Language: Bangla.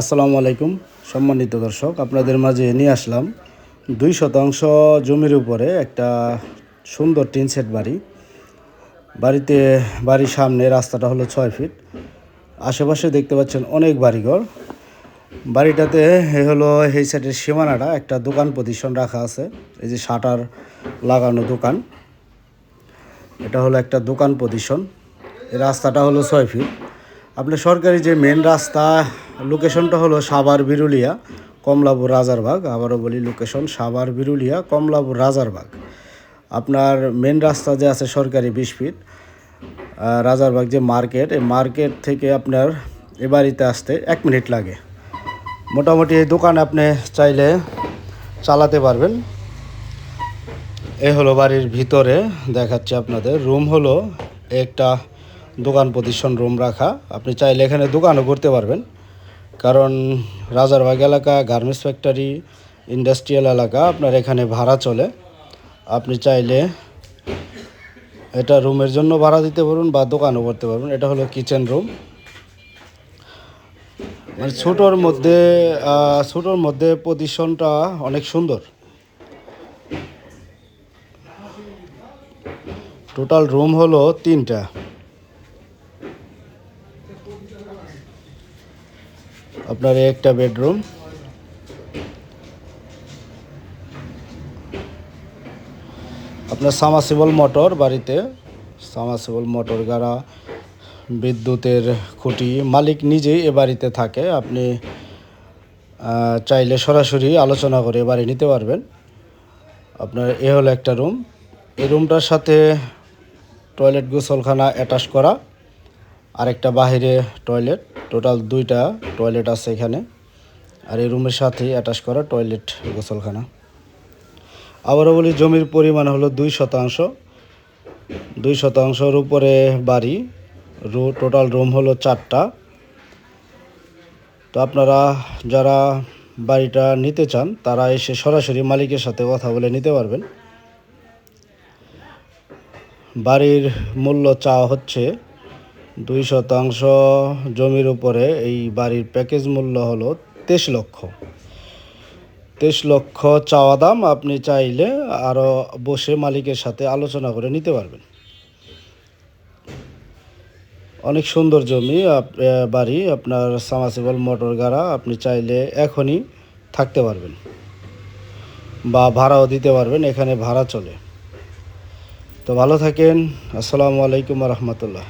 আসসালামু আলাইকুম, সম্মানিত দর্শক, আপনাদের মাঝে নিয়ে আসলাম দুই শতাংশ জমির উপরে একটা সুন্দর টিন সেট বাড়ি। বাড়িতে, বাড়ির সামনে রাস্তাটা হলো ছয় ফিট। আশেপাশে দেখতে পাচ্ছেন অনেক বাড়িঘর। বাড়িটাতে হলো এই সাইডের সীমানাটা, একটা দোকান পজিশন রাখা আছে, এই যে শাটার লাগানো দোকান। এটা হলো একটা দোকান এই রাস্তাটা হলো ছয় ফিট। আপনার সরকারি যে মেন রাস্তা লোকেশনটা হলো সাভার বিরুলিয়া, কমলাপুর রাজারবাগ। আবারও বলি লোকেশন সাভার বিরুলিয়া, কমলাপুর রাজারবাগ। আপনার মেন রাস্তা যে আছে সরকারি বিশ ফিট রাজারবাগ যে মার্কেট এই মার্কেট থেকে আপনার এ বাড়িতে আসতে এক মিনিট লাগে। মোটামুটি এই দোকান আপনি চাইলে চালাতে পারবেন। এ হলো বাড়ির ভিতরে দেখাচ্ছে আপনাদের। রুম হলো একটা দোকান প্রতিষ্ঠান, রুম রাখা। আপনি চাইলে এখানে দোকানও করতে পারবেন। কারণ রাজারবাগ এলাকা, গার্মেন্টস ফ্যাক্টরি, ইন্ডাস্ট্রিয়াল এলাকা, আপনার এখানে ভাড়া চলে। আপনি চাইলে এটা রুমের জন্য ভাড়া দিতে পারবেন বা দোকানও করতে পারবেন। এটা হলো কিচেন রুম। মানে ছোটোর মধ্যে ছোটোর মধ্যে পজিশনটা অনেক সুন্দর। টোটাল রুম হলো তিনটা। আপনার একটা বেডরুম। আপনার সামাসিবল মোটর বাড়িতে, সামাসিবল মোটর গাড়া, বিদ্যুতের খুঁটি, মালিক নিজেই এ বাড়িতে থাকে। আপনি চাইলে সরাসরি আলোচনা করে বাড়ি নিতে পারবেন। আপনার এ হলো একটা রুম। এই রুমটার সাথে টয়লেট গোসলখানা অ্যাটাচ করা। আরেকটা বাহিরে টয়লেট টোটাল দুইটা টয়লেট আছে এখানে। আর এই রুমের সাথেই অ্যাটাচ করা টয়লেট গোসলখানা। আবারও বলি, জমির পরিমাণ হলো দুই শতাংশ। দুই শতাংশের উপরে বাড়ি, রু টোটাল রুম হলো চারটা। তো আপনারা যারা বাড়িটা নিতে চান, তারা এসে সরাসরি মালিকের সাথে কথা বলে নিতে পারবেন। বাড়ির মূল্য চাওয়া হচ্ছে দুই শতাংশ জমির উপরে এই বাড়ির প্যাকেজ মূল্য হলো তেইশ লক্ষ। তেইশ লক্ষ চাওয়া দাম আপনি চাইলে আরও বসে মালিকের সাথে আলোচনা করে নিতে পারবেন। অনেক সুন্দর জমি বাড়ি, আপনার সামাসিবল মোটর গাড়া আপনি চাইলে এখনই থাকতে পারবেন বা ভাড়াও দিতে পারবেন, এখানে ভাড়া চলে। তো ভালো থাকেন, আসসালামু আলাইকুম রহমতুল্লাহ।